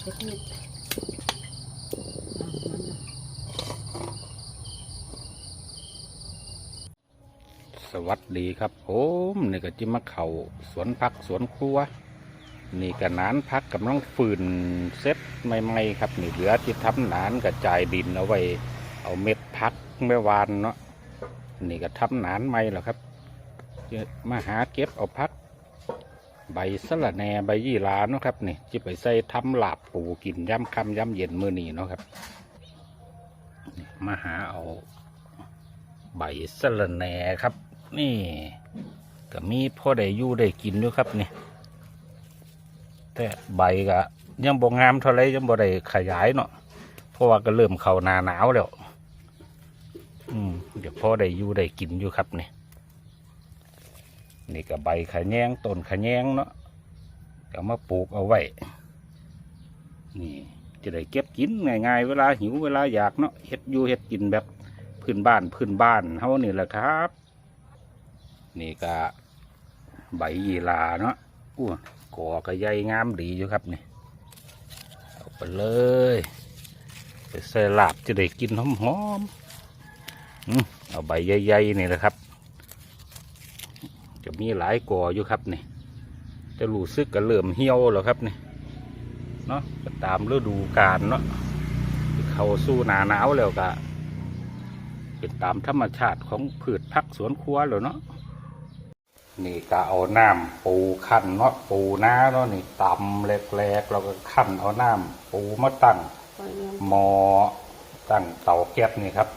สวัสดีครับผมนี่ก็จิมาเข่าสวนพักสวนครัว นี่ก็นานพักกำลังฟืนเซ็ตใหม่ๆครับ นี่เหลือที่ทำนานกระจายดินเอาไว้ เอาเม็ดพักเมื่อวานเนาะนี่ก็ทำนานใหม่แล้วครับมาหาเก็บเอาพัก ใบสะระแหน่ใบยี่หราเนาะครับนี่จะไปใส่ทำลาบปูกินย่ำคำย่ำเย็นมือนี้เนาะครับมาหาเอาใบสะระแหน่ครับ นี่ก็มีพ่อได้ยู่ได้กินอยู่ครับนี่แต่ใบก็ยังบ่งามเท่าไรยังบ่ได้ขยายเนาะเพราะว่าก็เริ่มเข้าหนาหนาวแล้ว อืมเดี๋ยวพ่อได้ยู่ได้กินอยู่ครับนี่ นี่ก็ใบขะแยงต้นขะแยงเนาะก็มาปลูกเอาไว้นี่จะได้เก็บกินง่ายๆเวลาหิวเวลาอยากเนาะเฮ็ดอยู่เฮ็ดกินแบบพื้นบ้านพื้นบ้านเฮานี่แหละครับ นี่ก็ใบยีลาเนาะอู้ก่อก็ใหญ่งามดีอยู่ครับนี่เอาไปเลยไปใส่ลาบจะได้กินหอมๆอืมเอาใบใหญ่ๆนี่แหละครับ จะมีหลายก่ออยู่ครับนี่จะรู้สึกก็เริ่มเหี่ยวแล้วครับนี่เนาะตามฤดูกาลเนาะเข้าสู่หนาหนาวแล้วก็เป็นตามธรรมชาติของพืชพักสวนครัวแล้วเนาะนี่ก็เอาน้ำปูขั้นเนาะปูน้าเนาะนี่ตำแหลกๆเราก็ขั้นเอาน้ำปูมาตั้งหมอตั้งเตาแก๊สนี่ครับ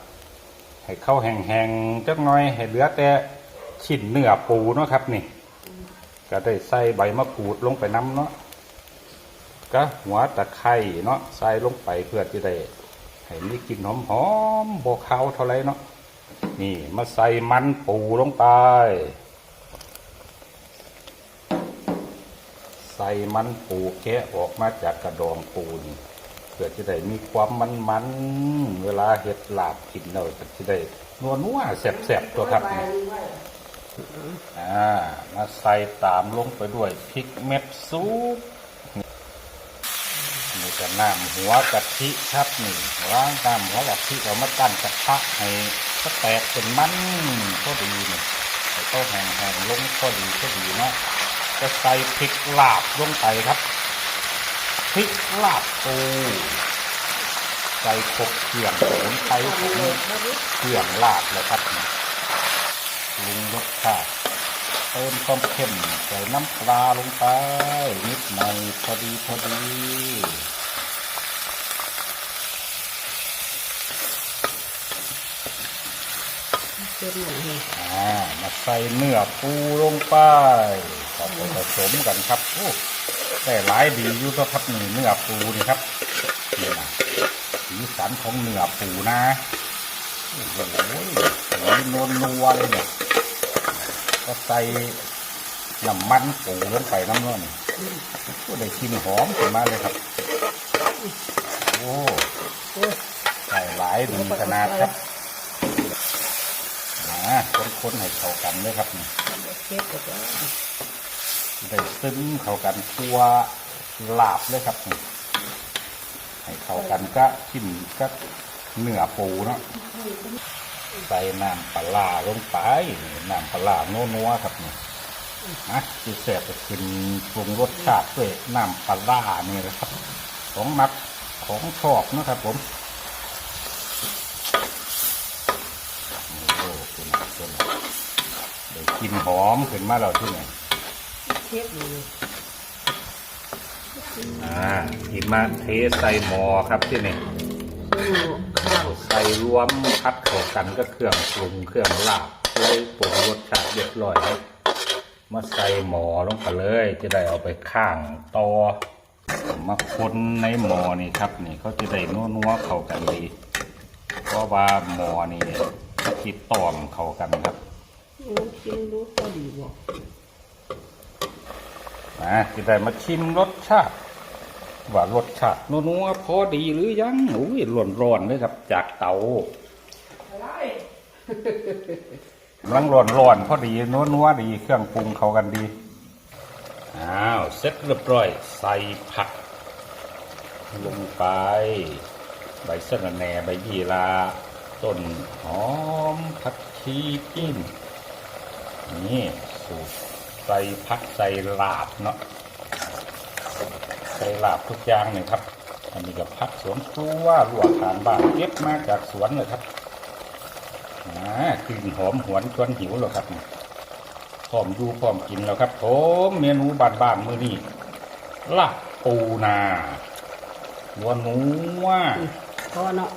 ให้เข้าแห้งๆจักหน่อยให้เหลือแต่ ชิ้นเนื้อปูเนาะครับนี่ ก็ได้ใส่ใบมะกรูดลงไปน้ำเนาะก็หัวตะไคร่เนาะใส่ลงไปเพื่อที่ได้ให้มีกลิ่นหอมๆโบวขาวเท่าไรเนาะนี่มาใส่มันปูลงไป ใส่มันปูแกะออกมาจากกระดองปูนี่เพื่อจะได้มีความมันมันๆเวลาเห็ดหลาบกินเราจะได้นัวนัวแสบๆตัวครับนี่ อ่ามาใส่ตามลงไปด้วยพริกเม็ดซุปนี่ก็น้ำหัวกะทิครับนี่ล้างน้ำหัวกะทิเรามาตั้งกระทะให้ก็แตกเป็นมันพอดีนี่ให้เขาแห้งๆลงพอดีพอดีเนาะจะใส่พริกลาบลงไปครับพริกลาบปูใส่ครบเครื่องสมุนไพรผมเครื่องลาบเลยครับ ปรุงรสชาติเติมความเค็มใส่น้ำปลาลงไป นิดหน่อยพอดีพอดีอ่ามาใส่เนื้อปูลงไปเอาไปผสมกันครับโอ้ได้หลายดีอยู่ตัวครับนี่เนื้อปูนี่ครับนี่นะสีสันของเนื้อปูนะโอ้โห สีนวลนัวเลยเนี่ย ก็ใส่น้ำมันปูลงไปน้ำนื้อนี่ก็ได้กลินหอมขึ้นมาเลยครับ โอ้ใส่หลายดีขนาดครับนะคนๆให้เข้ากันเลยครับนี่ได้ซึมเข้ากันตัวลาบเลยครับนี่ให้เข้ากันก็ทิมก็เนื้อปูเนาะ ใส่น้ำปลาลงไปนี่น้ำปลาร้นัวครับนี่นะจีแสบจะกินปรุงรสชาติด้วยน้ำปลานี่แหละครับ ของมักของชอบนะครับ ผมโอ้คุณคุณได้กินหอมขึ้นมาแล้วที่ไหนอ่าหิมาเทใส่หม้อครับที่นี่ ใส่รวมพัดเข้ากันก็เครื่องปรุงเครื่องลาบเลยปรุงรสชาติเรียบร้อยแล้วมาใส่หม้อลงไปเลย จะได้เอาไปข้างตอมาคนในหม้อนี่ครับ นี่เขาจะได้นัวๆเข้ากันดี เพราะว่าหม้อนี่คิดตอมเข้ากันครับกินรู้พอดีบอกนะจะได้มาชิมรสชาติ ว่ารสชาตินัวๆพอดีหรือยังอุ้ยร้อนๆเลยครับ จากเตาอะไรกำลังร้อนๆพอดีนัวๆดีเครื่องปรุงเข้ากันดีอ้าวเสร็จเรียบร้อย ใส่ผัก ลงไป ใบสะระแหน่ใบยี่ลาต้นหอมผักชีจิ้มนี่สูตรใส่ผักใส่ลาบเนาะ ใส่ลาบทุกอย่างเลยครับ อันนี้ก็ผักสวนครัวลวกทานบ้านเก็บมาจากสวนเลยครับอ่ากลิ่นหอมหวนชวนหิวแล้วครับพร้อมดูพร้อมกินแล้วครับผมเมนูบ้านๆมื้อนี้ลาบปูนานัวนัวอืมพอเนาะ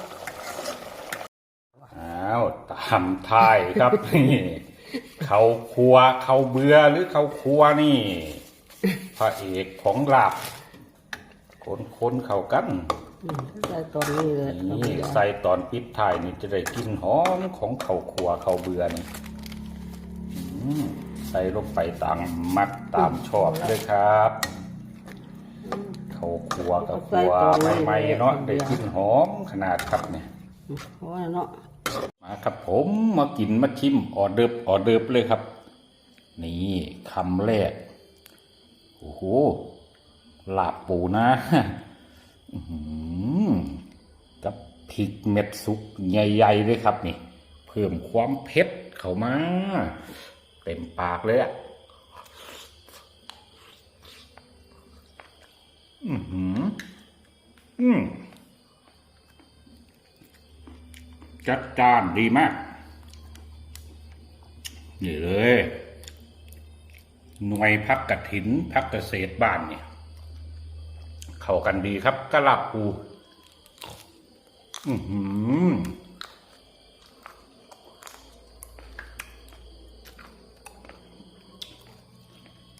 อ้าวตามท้ายครับนี่เขาครัวเขาเบื่อหรือเขาครัวนี่พระเอกของลาบ คนคนๆเข้ากันอืมใส่ตอนนี้เลยนี่ใส่ตอนปิดท้ายนี่จะได้กลินหอมของเขาครัวเขาเบื่อนี่อืมใส่ลงไปตามมักตามชอบเลยครับเขาครัวกับครัวใหม่ๆเนาะได้กลินหอมขนาดครับเนี่ยอืมพอเนาะมาครับผมมากินมาชิมออเดิร์ฟออเดิร์ฟเลยครับ นี่คำแรกโอ้โห ลาบปูนะกับพริกเม็ดสุกใหญ่ๆเลยครับนี่ เพิ่มความเผ็ดเข้ามา เต็มปากเลยอะอือหืออืมจัดจานดีมาก นี่เลย หน่วยพักกระถินพักเกษตรบ้านเนี่ย เข้ากันดีครับกะลาบปู อือหือ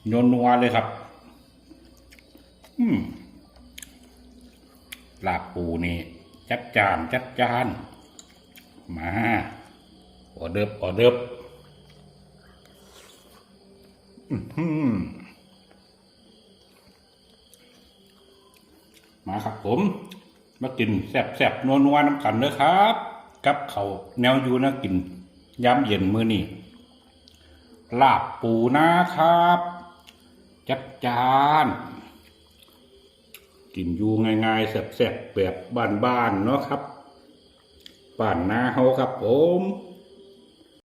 โยนนัวเลยครับ อืมลาบปูนี่ จัดจานจัดจาน มาออเดิบออเดิบอื้อหือ มาครับผม มากินแซ่บๆนัวๆน้ำกันเลยครับ กับเขาแนวอยู่นะกินย้ำเย็นมือนี่ลาบปูนะครับ จัดจาน กินอยู่ง่ายๆแซ่บๆแบบบ้านๆเนาะครับบ้านนาเฮาครับผม